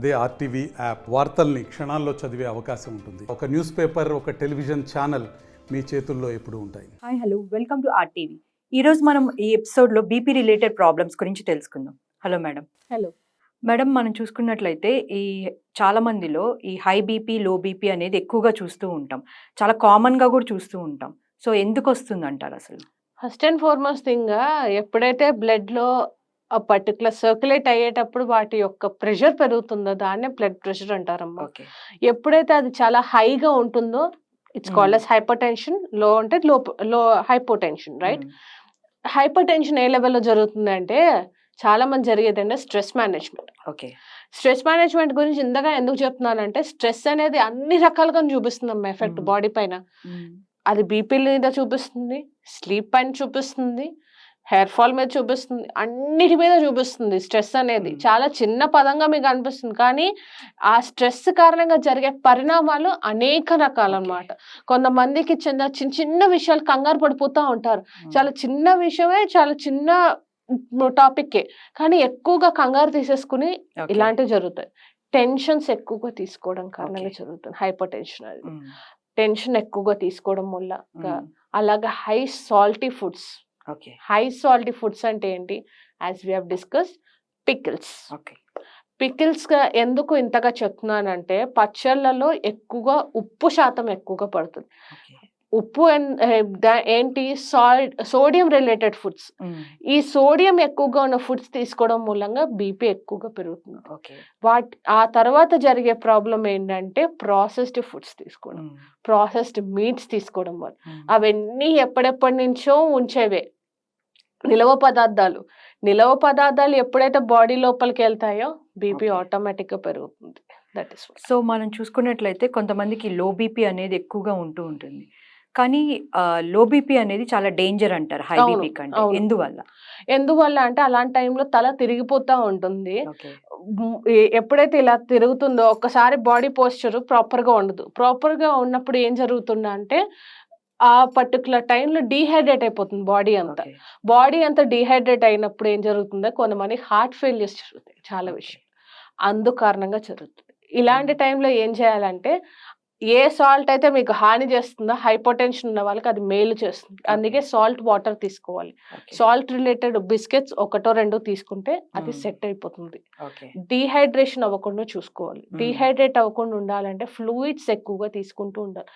అదే RTV app వార్తల్ని క్షణాల్లో చదివే అవకాశం ఉంటుంది. ఒక న్యూస్ పేపర్ ఒక టెలివిజన్ ఛానల్ మీ చేతుల్లో ఎప్పుడూ ఉంటాయి. Hi hello. Welcome to R TV ఈ రోజు మనం ఈ ఎపిసోడ్లో బీపీ రిలేటెడ్ ప్రాబ్లమ్స్ గురించి తెలుసుకుందాం. Hello madam. హలో. మేడం మనం చూసుకున్నట్లయితే ఈ చాలా మందిలో ఈ హై బీపీ లో బీపీ అనేది ఎక్కువగా చూస్తూ ఉంటాం. చాలా కామన్గా కూడా చూస్తూ ఉంటాం. సో ఎందుకు వస్తుంది అంటారు అసలు? ఫస్ట్ అండ్ ఫార్మోస్ట్ థింగ్ ఎప్పుడైతే బ్లడ్లో ఆ పర్టికులర్ సర్క్యులేట్ అయ్యేటప్పుడు వాటి యొక్క ప్రెషర్ పెరుగుతుందో? దాన్నే బ్లడ్ ప్రెషర్ అంటారమ్మా. ఓకే. ఎప్పుడైతే అది చాలా హైగా ఉంటుందో ఇట్స్ కాల్డ్. అస్ హైపర్ టెన్షన్లో అంటే low low hypotension right hypertension ఏ లెవెల్లో జరుగుతుంది అంటే చాలా మంది జరిగేది అంటే stress management okay. Stress management గురించి ఇంతగా ఎందుకు చెప్తున్నానంటే స్ట్రెస్ అనేది అన్ని రకాలుగా చూపిస్తుంది అమ్మా ఎఫెక్ట్. బాడీ పైన. అది బీపీ మీద చూపిస్తుంది స్లీప్ పైన చూపిస్తుంది హెయిర్ ఫాల్ మీద చూపిస్తుంది అన్నిటి మీద చూపిస్తుంది స్ట్రెస్ అనేది. చాలా చిన్న పదంగా మీకు అనిపిస్తుంది కానీ ఆ స్ట్రెస్ కారణంగా జరిగే పరిణామాలు అనేక రకాలు అన్నమాట కొంతమందికి చిన్న చిన్న చిన్న విషయాలు కంగారు పడిపోతూ ఉంటారు. చాలా చిన్న విషయమే చాలా చిన్న టాపిక్కే కానీ ఎక్కువగా కంగారు తీసేసుకుని ఇలాంటివి జరుగుతాయి. టెన్షన్స్ ఎక్కువగా తీసుకోవడం కారణంగా. జరుగుతుంది హైపర్ టెన్షన్ అది టెన్షన్ ఎక్కువగా తీసుకోవడం వల్ల అలాగే high salty foods high salty foods అంటే ఏంటి? As we have discuss pickles. Okay. Pickles ఎందుకు ఇంతగా చెప్తున్నానంటే పచ్చళ్ళలో ఎక్కువగా ఉప్పు శాతం ఎక్కువగా పడుతుంది. ఉప్పు ఏంటి? Salt sodium related foods. ఈ సోడియం ఎక్కువగా ఉన్న ఫుడ్స్ తీసుకోవడం మూలంగా బీపీ ఎక్కువగా పెరుగుతుంది. వాట్ ఆ తర్వాత జరిగే ప్రాబ్లం ఏంటంటే ప్రాసెస్డ్ ఫుడ్స్ తీసుకోవడం. ప్రాసెస్డ్ మీట్స్ తీసుకోవడం వల్ల. అవన్నీ ఎప్పుడెప్పటి నుంచో ఉంచేవే. నిలవ పదార్థాలు. నిలవ పదార్థాలు ఎప్పుడైతే బాడీ లోపలికి వెళ్తాయో బీపీ Okay. ఆటోమేటిక్గా పెరుగుతుంది దట్ ఇస్ సో మనం చూసుకున్నట్లయితే కొంతమందికి లో బీపీ అనేది ఎక్కువగా ఉంటూ ఉంటుంది. కానీ లో బీపీ అనేది చాలా డేంజర్ అంటారు హై బీపీ కంటే. ఎందువల్ల? ఎందువల్ల అంటే అలాంటి టైంలో తల తిరిగిపోతా ఉంటుంది. ఎప్పుడైతే ఇలా తిరుగుతుందో ఒక్కసారి బాడీ పోస్చర్ ప్రాపర్గా ఉండదు. ప్రాపర్గా ఉన్నప్పుడు ఏం జరుగుతుందంటే అంటే ఆ పర్టికులర్ టైంలో డీహైడ్రేట్ అయిపోతుంది బాడీ అంతా. బాడీ అంతా డీహైడ్రేట్ అయినప్పుడు ఏం జరుగుతుందో కొంతమంది హార్ట్ ఫెయిల్యూర్స్ జరుగుతాయి చాలా. విషయం అందు కారణంగా జరుగుతుంది. ఇలాంటి టైంలో ఏం చేయాలంటే ఏ సాల్ట్ అయితే మీకు హాని చేస్తుందో హైపోటెన్షన్ ఉన్న వాళ్ళకి అది మేలు చేస్తుంది. అందుకే సాల్ట్ వాటర్ తీసుకోవాలి. సాల్ట్ రిలేటెడ్ బిస్కెట్స్ ఒకటో రెండో తీసుకుంటే అది. సెట్ అయిపోతుంది. డీహైడ్రేషన్ అవ్వకుండా చూసుకోవాలి. డీహైడ్రేట్ అవ్వకుండా ఉండాలంటే ఫ్లూయిడ్స్ ఎక్కువగా తీసుకుంటూ ఉండాలి.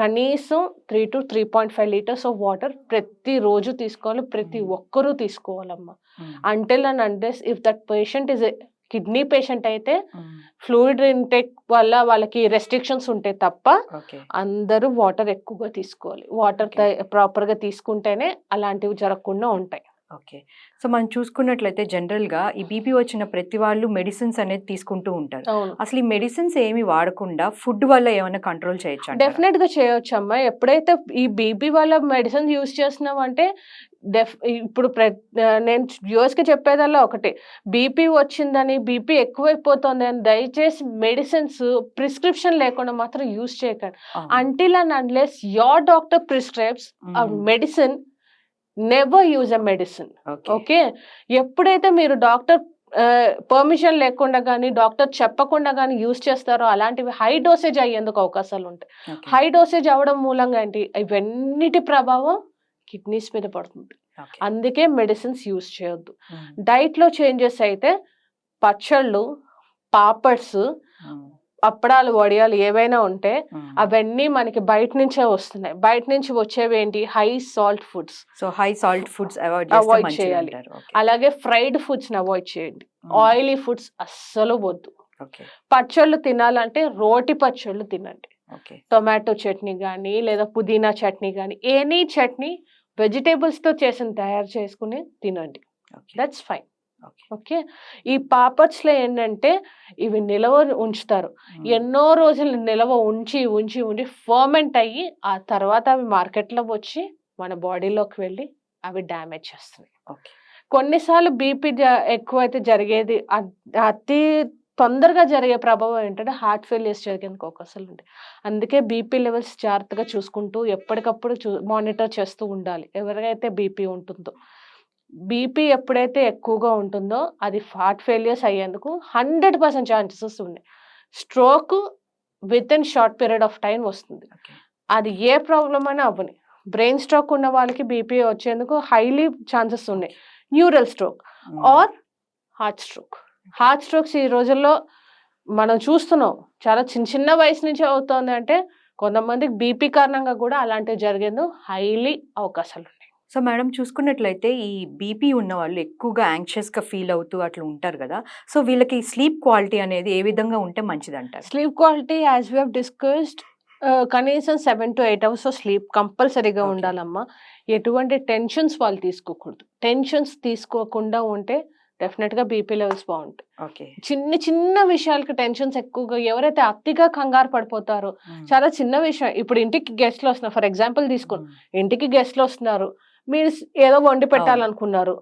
కనీసం three to three point five litres of water ప్రతి రోజు తీసుకోవాలి ప్రతి. ఒక్కరూ తీసుకోవాలమ్మా. Until and unless if that patient is kidney patient అయితే ఫ్లూయిడ్ ఇంటేక్ వల్ల వాళ్ళకి రెస్ట్రిక్షన్స్ ఉంటాయి తప్ప అందరూ వాటర్ ఎక్కువగా తీసుకోవాలి. Water Okay. ప్రాపర్గా తీసుకుంటేనే అలాంటివి జరగకుండా ఉంటాయి. ఓకే. సో మనం చూసుకున్నట్లయితే జనరల్గా ఈ బీపీ వచ్చిన ప్రతి వాళ్ళు మెడిసిన్స్ అనేది తీసుకుంటూ ఉంటారు. అసలు ఈ మెడిసిన్స్ ఏమి వాడకుండా ఫుడ్ వల్ల ఏమైనా కంట్రోల్ చేయొచ్చు డెఫినెట్గా చేయొచ్చు అమ్మా ఎప్పుడైతే ఈ బీపీ వాళ్ళ మెడిసిన్ యూస్ చేస్తున్నాం అంటే డెఫ్ ఇప్పుడు ప్ర- నేను వ్యూవర్స్కి చెప్పేదల్లా ఒకటే. బీపీ వచ్చిందని బీపీ ఎక్కువైపోతుంది అని దయచేసి మెడిసిన్స్ ప్రిస్క్రిప్షన్ లేకుండా మాత్రం యూస్ చేయకండి. Until and unless your doctor prescribes medicine never use a medicine okay ఎప్పుడైతే మీరు డాక్టర్ పర్మిషన్ లేకుండా కానీ డాక్టర్ చెప్పకుండా కానీ యూస్ చేస్తారో అలాంటివి హై డోసేజ్ అయ్యేందుకు అవకాశాలు ఉంటాయి. హై డోసేజ్ అవ్వడం మూలంగా ఏంటి? ఇవన్నిటి ప్రభావం కిడ్నీస్ మీద పడుతుంది. అందుకే మెడిసిన్స్ యూస్ చేయొద్దు. డైట్లో చేంజెస్ అయితే పచ్చళ్ళు పాపడ్స్ అప్పడాలు వడియాలు ఏవైనా ఉంటే అవన్నీ మనకి బయట నుంచే వస్తున్నాయి. బయట నుంచి వచ్చేవి ఏంటి? High salt foods. So high salt foods avoid చేయాలి. అలాగే ఫ్రైడ్ ఫుడ్స్ అవాయిడ్ చేయండి. ఆయిలీ ఫుడ్స్ అస్సలు వద్దు. పచ్చళ్ళు తినాలంటే రోటి పచ్చళ్ళు తినండి. టొమాటో చట్నీ కానీ లేదా పుదీనా చట్నీ కానీ ఎనీ చట్నీ వెజిటేబుల్స్తో చేసిన తయారు చేసుకుని తినండి. That's fine okay. ఈ పాపడ్స్లో ఏంటంటే ఇవి నిలవ ఉంచుతారు. ఎన్నో రోజులు నిలవ ఉంచి ఉంచి ఉంచి ఫర్మెంట్ అయ్యి ఆ తర్వాత అవి మార్కెట్లో వచ్చి మన బాడీలోకి వెళ్ళి అవి డ్యామేజ్ చేస్తున్నాయి. ఓకే. కొన్నిసార్లు బీపీ ఎక్కువైతే జరిగేది అ- అతి తొందరగా జరిగే ప్రభావం ఏంటంటే హార్ట్ ఫెయిలియర్స్ జరిగేందుకు అవకాశాలు ఉంటాయి. అందుకే బీపీ లెవెల్స్ జాగ్రత్తగా చూసుకుంటూ ఎప్పటికప్పుడు చూ మానిటర్ చేస్తూ ఉండాలి. ఎవరికైతే బీపీ ఉంటుందో. బీపీ ఎప్పుడైతే ఎక్కువగా ఉంటుందో అది హార్ట్ ఫెయిలియర్స్ అయ్యేందుకు హండ్రెడ్ పర్సెంట్ ఛాన్సెస్ ఉన్నాయి stroke within short period of time వస్తుంది. అది ఏ ప్రాబ్లం అయినా అవ్వని. బ్రెయిన్ స్ట్రోక్ ఉన్న వాళ్ళకి బీపీ వచ్చేందుకు హైలీ ఛాన్సెస్ ఉన్నాయి. Neural stroke. Or heart stroke heart strokes ఈ రోజుల్లో మనం చూస్తున్నాం. చాలా చిన్న చిన్న వయసు నుంచి అవుతుంది అంటే కొంతమందికి బీపీ కారణంగా కూడా అలాంటివి జరిగేందుకు హైలీ అవకాశాలు సో మేడం చూసుకున్నట్లయితే ఈ బీపీ ఉన్న వాళ్ళు ఎక్కువగా యాంగ్షియస్గా ఫీల్ అవుతూ అట్లా ఉంటారు కదా! సో వీళ్ళకి స్లీప్ క్వాలిటీ అనేది ఏ విధంగా ఉంటే మంచిది అంటారు sleep quality as we have discussed కనీసం seven to eight hours sleep కంపల్సరీగా. ఉండాలమ్మా. ఎటువంటి టెన్షన్స్ వాళ్ళు తీసుకోకూడదు. టెన్షన్స్ తీసుకోకుండా ఉంటే డెఫినెట్గా బీపీ లెవెల్స్ బాగుంటాయి. ఓకే. చిన్న చిన్న విషయాలకి టెన్షన్స్ ఎక్కువగా ఎవరైతే అతిగా కంగారు పడిపోతారో చాలా చిన్న విషయం. ఇప్పుడు ఇంటికి గెస్ట్లు వస్తున్నారు. ఫర్ ఎగ్జాంపుల్ తీసుకోండి ఇంటికి గెస్ట్లు వస్తున్నారు. మీరు ఏదో వండి పెట్టాలనుకున్నారు.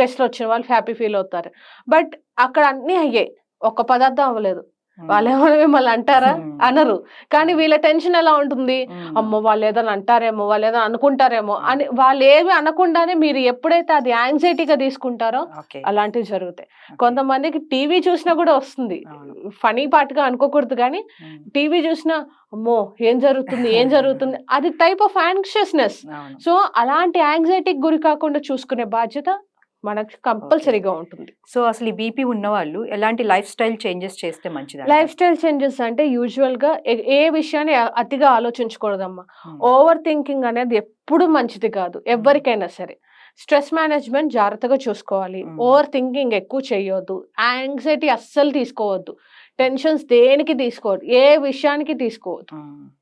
గెస్ట్లు వచ్చిన వాళ్ళు హ్యాపీ ఫీల్ అవుతారు. బట్ అక్కడ అన్నీ అయ్యాయి. ఒక్క పదార్థం అవ్వలేదు. వాళ్ళు ఏమైనా మిమ్మల్ని అంటారా. అనరు. కానీ వీళ్ళ టెన్షన్ ఎలా ఉంటుంది? అమ్మో వాళ్ళు ఏదైనా అంటారేమో వాళ్ళు ఏదైనా అనుకుంటారేమో అని వాళ్ళు ఏమి అనకుండానే మీరు ఎప్పుడైతే అది యాంగ్జైటీగా తీసుకుంటారో అలాంటివి జరుగుతాయి. కొంతమందికి టీవీ చూసినా కూడా వస్తుంది. ఫనీ పార్ట్గా అనుకోకూడదు కానీ టీవీ చూసినా అమ్మో ఏం జరుగుతుంది ఏం జరుగుతుంది? అది టైప్ ఆఫ్ యాంగ్షియస్నెస్. సో అలాంటి యాంగ్జైటీకి గురి కాకుండా చూసుకునే బాధ్యత మనకి కంపల్సరీగా ఉంటుంది. సో అసలు ఈ బీపీ ఉన్న వాళ్ళు ఎలాంటి లైఫ్ స్టైల్ చేంజెస్ చేస్తే మంచిది లైఫ్ స్టైల్ చేంజెస్ అంటే యూజువల్గా ఏ- విషయాన్ని అతిగా ఆలోచించకూడదమ్మా ఓవర్ థింకింగ్ అనేది ఎప్పుడు మంచిది కాదు ఎవరికైనా సరే. స్ట్రెస్ మేనేజ్మెంట్ జాగ్రత్తగా చూసుకోవాలి. ఓవర్ థింకింగ్ ఎక్కువ చేయొద్దు యాంగ్జైటీ అస్సలు తీసుకోవద్దు టెన్షన్స్ దేనికి తీసుకోవద్దు ఏ విషయానికి తీసుకోవద్దు.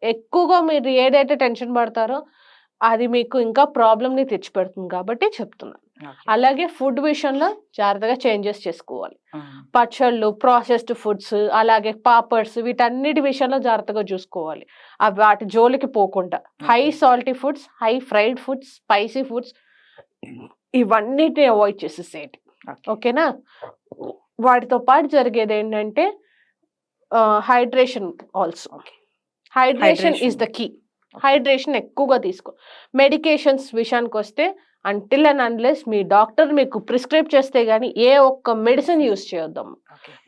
ఎక్కువగా మీరు ఏదైతే టెన్షన్ పడతారో అది మీకు ఇంకా ప్రాబ్లమ్ని తెచ్చిపెడుతుంది కాబట్టి చెప్తున్నాను అలాగే ఫుడ్ విషయంలో జాగ్రత్తగా చేంజెస్ చేసుకోవాలి. పచ్చళ్ళు ప్రాసెస్డ్ ఫుడ్స్ అలాగే పాపడ్స్ వీటన్నిటి విషయంలో జాగ్రత్తగా చూసుకోవాలి. అవి వాటి జోలికి పోకుండా. High. Salty foods high fried foods spicy foods ఇవన్నిటిని అవాయిడ్ చేసేసేయండి. ఓకేనా? వాటితో పాటు జరిగేది ఏంటంటే hydration also. Hydration is. The key hydration ఎక్కువగా తీసుకో. మెడికేషన్స్ విషయానికి వస్తే అంటిల్ అండ్ అన్లెస్ మీ డాక్టర్ మీకు ప్రిస్క్రైబ్ చేస్తే గానీ ఏ ఒక్క మెడిసిన్ యూస్ చేయొద్దాం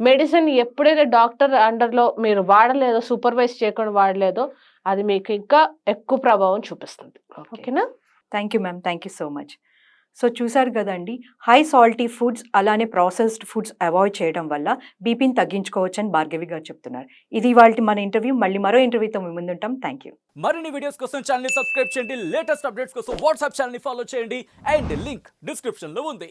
మెడిసిన్ ఎప్పుడైతే డాక్టర్ అండర్లో మీరు వాడలేదో సూపర్వైజ్ చేయకుండా వాడలేదో అది మీకు ఇంకా ఎక్కువ ప్రభావం చూపిస్తుంది. ఓకేనా? Thank you ma'am. Thank you so much. So చూసారు కదండి హై సాల్టీ ఫుడ్స్ అలానే ప్రాసెస్డ్ ఫుడ్స్ అవాయిడ్ చేయడం వల్ల బీపీని తగ్గించుకోవచ్చు అని భార్గవి గారు చెప్తున్నారు. ఇది వాళ్ళ మన ఇంటర్వ్యూ మళ్ళీ మరో ఇంటర్వ్యూతో మీ ముందుంటాం థ్యాంక్ యూ మరిన్ని వీడియోస్ కోసం ఛానల్ సబ్స్క్రైబ్ చేయండి. లేటెస్ట్ అప్డేట్స్ కోసం వాట్సాప్ ఛానల్ ఫాలో చేయండి. అండ్ లింక్ డిస్క్రిప్షన్లో ఉంది.